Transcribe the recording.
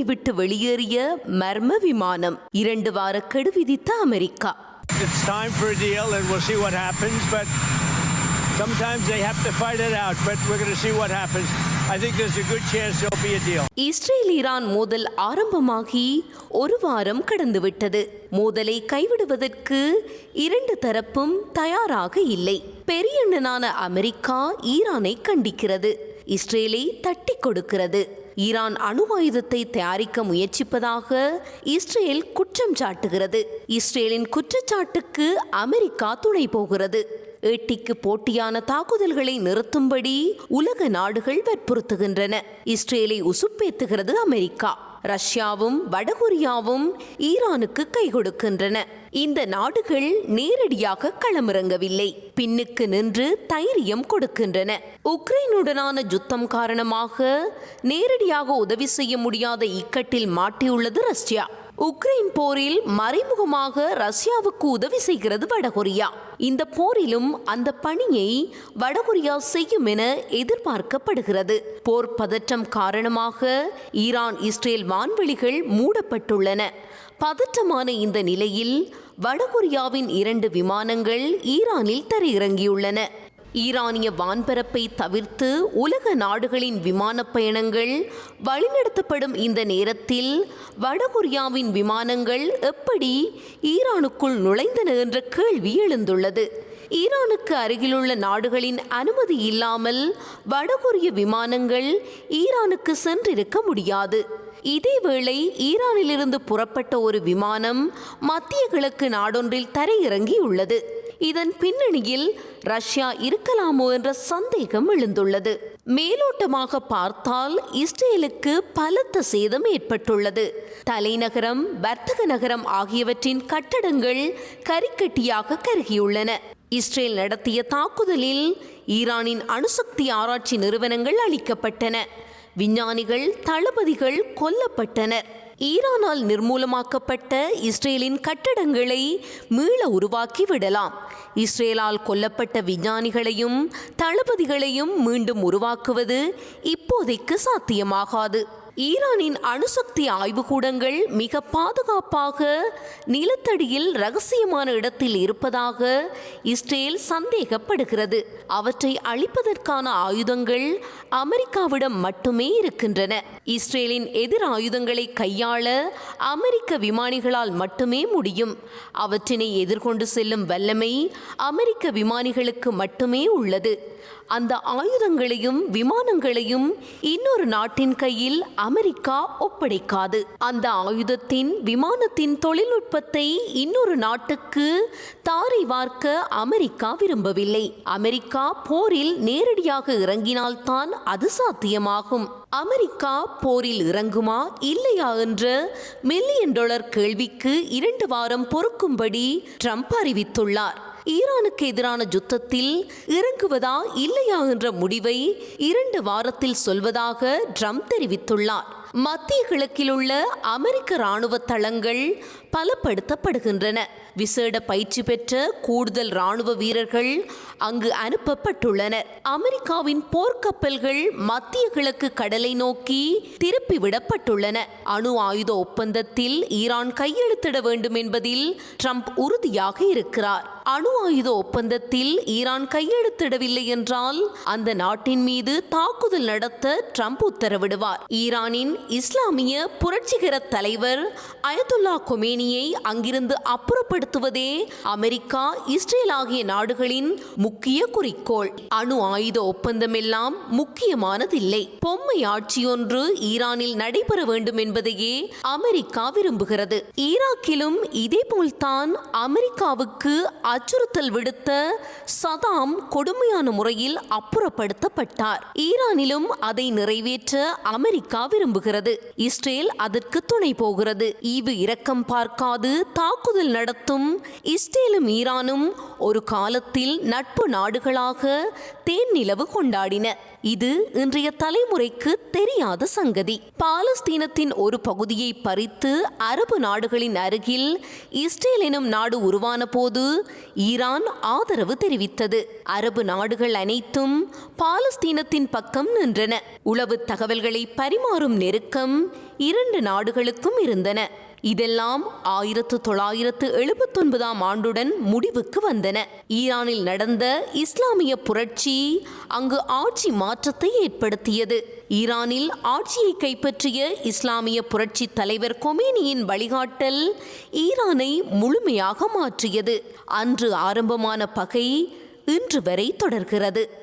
பூமியை விட்டு வெளியேறிய மர்ம விமானம் இரண்டு வார கெடு விதித்த America It's time for a deal, and we'll see what happens. But sometimes they have to fight it out. But we're going to see what happens. I think there's a good chance there'll be a deal. Israel Iran மோதல் ஆரம்பமாகி ஒரு வாரம் கடந்துவிட்டது மோதலை கைவிடுவதற்கு இரண்டு தரப்பும் தயாராக இல்லை பெரியண்ணனான America ஈரானை கண்டிக்கிறது இஸ்ரேலை தட்டி கொடுக்கிறது ஈரான் அணு ஆயுதத்தை தயாரிக்க முயற்சிப்பதாக இஸ்ரேல் குற்றம் சாட்டுகிறது. இஸ்ரேலின் குற்றச்சாட்டுக்கு அமெரிக்கா துணை போகிறது. ஏட்டிக்கு போட்டியான தாக்குதல்களை நிறுத்தும்படி உலக நாடுகள் வற்புறுத்துகின்றன. இஸ்ரேலை உசுப்பேத்துகிறது அமெரிக்கா. ரஷ்யாவும் வடகொரியாவும் ஈரானுக்கு கை கொடுக்கின்றன. இந்த நாடுகள் நேரடியாக களமிறங்கவில்லை. பின்னுக்கு நின்று தைரியம் கொடுக்கின்றன. உக்ரைனுடனான யுத்தம் காரணமாக நேரடியாக உதவி செய்ய முடியாத இக்கட்டில் மாட்டியுள்ளது ரஷ்யா. உக்ரைன் போரில் மறைமுகமாக ரஷ்யாவுக்கு உதவி செய்கிறது வடகொரியா. இந்த போரிலும் அந்த பணியை வடகொரியா செய்யும் என எதிர்பார்க்கப்படுகிறது. போர் பதற்றம் காரணமாக ஈரான் இஸ்ரேல் வான்வெளிகள் மூடப்பட்டுள்ளன. பதற்றமான இந்த நிலையில் வடகொரியாவின் இரண்டு விமானங்கள் ஈரானில் தரையிறங்கியுள்ளன. ஈரானிய வான்பரப்பை தவிர்த்து உலக நாடுகளின் விமானப் பயணங்கள் வழிநடத்தப்படும் இந்த நேரத்தில் வடகொரியாவின் விமானங்கள் எப்படி ஈரானுக்குள் நுழைந்தன என்ற கேள்வி எழுந்துள்ளது. ஈரானுக்கு அருகிலுள்ள நாடுகளின் அனுமதி இல்லாமல் வடகொரிய விமானங்கள் ஈரானுக்கு சென்றிருக்க முடியாது. இதேவேளை ஈரானிலிருந்து புறப்பட்ட ஒரு விமானம் மத்திய கிழக்கு நாடொன்றில் தரையிறங்கியுள்ளது. இதன் பின்னணியில் ரஷ்யா இருக்கலாமோ என்ற சந்தேகம் எழுந்துள்ளது. மேலோட்டமாக பார்த்தால் இஸ்ரேலுக்கு பலத்த சேதம் ஏற்பட்டுள்ளது. தலைநகரம் வர்த்தக நகரம் ஆகியவற்றின் கட்டடங்கள் கரிக்கட்டியாக கருகியுள்ளன. இஸ்ரேல் நடத்திய தாக்குதலில் ஈரானின் அணுசக்தி ஆராய்ச்சி நிறுவனங்கள் அளிக்கப்பட்டன. விஞ்ஞானிகள் தளபதிகள் கொல்லப்பட்டனர். ஈரானால் நிர்மூலமாக்கப்பட்ட இஸ்ரேலின் கட்டடங்களை மீள உருவாக்கி விடலாம். இஸ்ரேலால் கொல்லப்பட்ட விஞ்ஞானிகளையும் தளபதிகளையும் மீண்டும் உருவாக்குவது இப்போதைக்கு சாத்தியமாகாது. ஈரானின் அணுசக்தி ஆய்வுக்கூடங்கள் மிக பாதுகாப்பாக நிலத்தடியில் ரகசியமான இடத்தில் இருப்பதாக இஸ்ரேல் சந்தேகப்படுகிறது. அவற்றை அழிப்பதற்கான ஆயுதங்கள் அமெரிக்காவிடம் மட்டுமே இருக்கின்றன. இஸ்ரேலின் எதிர் ஆயுதங்களை கையாள அமெரிக்க விமானிகளால் மட்டுமே முடியும். அவற்றினை எதிர்கொண்டு செல்லும் வல்லமை அமெரிக்க விமானிகளுக்கு மட்டுமே உள்ளது. அந்த ஆயுதங்களையும் விமானங்களையும் இன்னொரு நாட்டின் கையில் அமெரிக்கா ஒப்படைக்காது. அந்த ஆயுதத்தின் விமானத்தின் தொழில்நுட்பத்தை இன்னொரு நாட்டுக்கு தாரை வார்க்க அமெரிக்கா விரும்பவில்லை. அமெரிக்கா போரில் நேரடியாக இறங்கினால்தான் அது சாத்தியமாகும். அமெரிக்கா போரில் இறங்குமா இல்லையா என்ற மில்லியன் டாலர் கேள்விக்கு இரண்டு வாரம் பொறுக்கும்படி ட்ரம்ப் அறிவித்துள்ளார். ஈரானுக்கு எதிரான யுத்தத்தில் இறங்குவதா இல்லையா என்ற முடிவை இரண்டு வாரத்தில் சொல்வதாக ட்ரம்ப் தெரிவித்துள்ளார். மத்திய கிழக்கில் உள்ள அமெரிக்க இராணுவ தளங்கள் பலப்படுத்தப்படுகின்றன. விசேட பயிற்சி பெற்ற கூடுதல் இராணுவ வீரர்கள் அங்கு அனுப்பப்பட்டுள்ளனர் அமெரிக்காவின் போர்க்கப்பல்கள் மத்திய கிழக்கு கடலை நோக்கி திருப்பி விடப்பட்டுள்ளன அணு ஆயுத ஒப்பந்தத்தில் ஈரான் கையெழுத்திட வேண்டும் என்பதில் ட்ரம்ப் உறுதியாக இருக்கிறார். அணு ஆயுத ஒப்பந்தத்தில் ஈரான் கையெழுத்திடவில்லை என்றால் அந்த நாட்டின் மீது தாக்குதல் நடத்த ட்ரம்ப் உத்தரவிடுவார். ஈரானின் இஸ்லாமிய புரட்சிகர தலைவர் அயதுல்லா கொமேனியை அங்கிருந்து அப்புறப்படுத்துவதே அமெரிக்கா இஸ்ரேல் ஆகிய நாடுகளின் முக்கிய குறிக்கோள். அணு ஆயுத ஒப்பந்தமெல்லாம் முக்கியமானதில்லை. பொம்மை ஆட்சியொன்று ஈரானில் நடைபெற வேண்டும் என்பதையே அமெரிக்கா விரும்புகிறது. ஈராக்கிலும் இதேபோல்தான் அமெரிக்காவுக்கு அச்சுறுத்தல் விடுத்த சதாம் கொடுமையான முறையில் அப்புறப்படுத்தப்பட்டார். ஈரானிலும் அதை நிறைவேற்ற அமெரிக்கா விரும்புகிறது. இஸ்ரேல் அதற்கு துணை போகிறது. ஈவு இரக்கம் பார்க்காது தாக்குதல் நடத்தும் இஸ்ரேலும் ஈரானும் ஒரு காலத்தில் நட்பு நாடுகளாக தேன் நிலவு கொண்டாடின. இது இன்றைய தலைமுறைக்கு தெரியாத சங்கதி. பாலஸ்தீனத்தின் ஒரு பகுதியை பறித்து அரபு நாடுகளின் அருகில் இஸ்ரேல் எனும் நாடு உருவான போது ஈரான் ஆதரவு தெரிவித்தது. அரபு நாடுகள் அனைத்தும் பாலஸ்தீனத்தின் பக்கம் நின்றன. உளவு தகவல்களை பரிமாறும் நெருக்கம் இரண்டு நாடுகளுக்கும் இருந்தன. இதெல்லாம் ஆயிரத்து தொள்ளாயிரத்து எழுபத்தொன்பதாம் ஆண்டுடன் முடிவுக்கு வந்தன. ஈரானில் நடந்த இஸ்லாமிய புரட்சி அங்கு ஆட்சி மாற்றத்தை ஏற்படுத்தியது. ஈரானில் ஆட்சியை கைப்பற்றிய இஸ்லாமிய புரட்சி தலைவர் கொமேனியின் வழிகாட்டல் ஈரானை முழுமையாக மாற்றியது. அன்று ஆரம்பமான பகை இன்று வரை தொடர்கிறது.